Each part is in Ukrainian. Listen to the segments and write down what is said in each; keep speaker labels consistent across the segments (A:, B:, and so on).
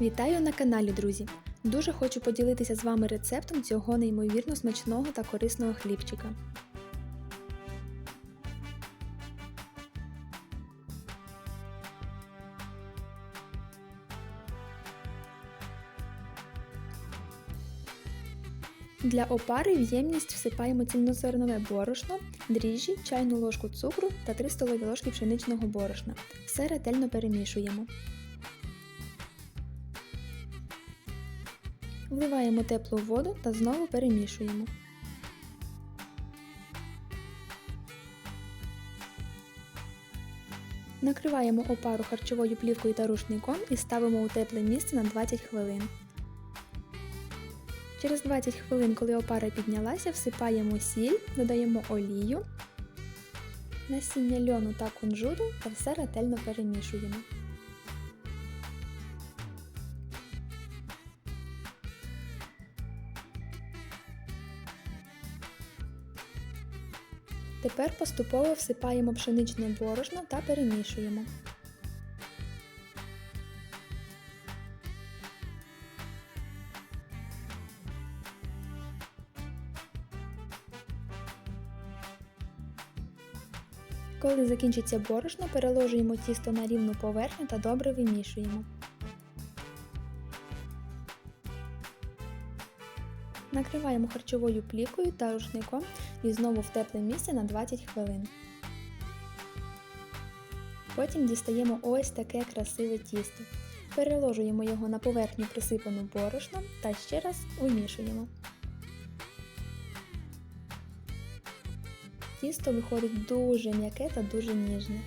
A: Вітаю на каналі, друзі! Дуже хочу поділитися з вами рецептом цього неймовірно смачного та корисного хлібчика. Для опари в ємність всипаємо цільнозернове борошно, дріжджі, чайну ложку цукру та 3 столові ложки пшеничного борошна. Все ретельно перемішуємо. Вливаємо теплу воду та знову перемішуємо. Накриваємо опару харчовою плівкою та рушником і ставимо у тепле місце на 20 хвилин. Через 20 хвилин, коли опара піднялася, всипаємо сіль, додаємо олію, насіння льону та кунжуту та все ретельно перемішуємо. Тепер поступово всипаємо пшеничне борошно та перемішуємо. Коли закінчиться борошно, переложуємо тісто на рівну поверхню та добре вимішуємо. Накриваємо харчовою плівкою та рушником і знову в тепле місце на 20 хвилин. Потім дістаємо ось таке красиве тісто. Переложуємо його на поверхню присипану борошном та ще раз вимішуємо. Тісто виходить дуже м'яке та дуже ніжне.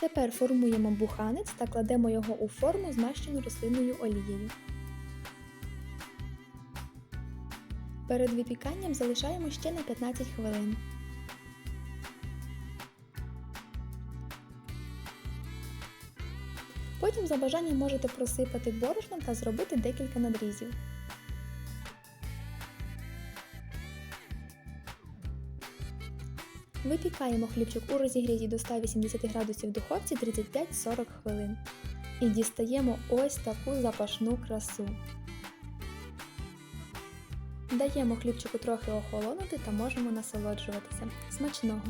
A: Тепер формуємо буханець та кладемо його у форму, змащену рослинною олією. Перед випіканням залишаємо ще на 15 хвилин. Потім за бажанням можете просипати борошном та зробити декілька надрізів. Випікаємо хлібчик у розігріті до 180 градусів духовці 35-40 хвилин. І дістаємо ось таку запашну красу. Даємо хлібчику трохи охолонути та можемо насолоджуватися. Смачного!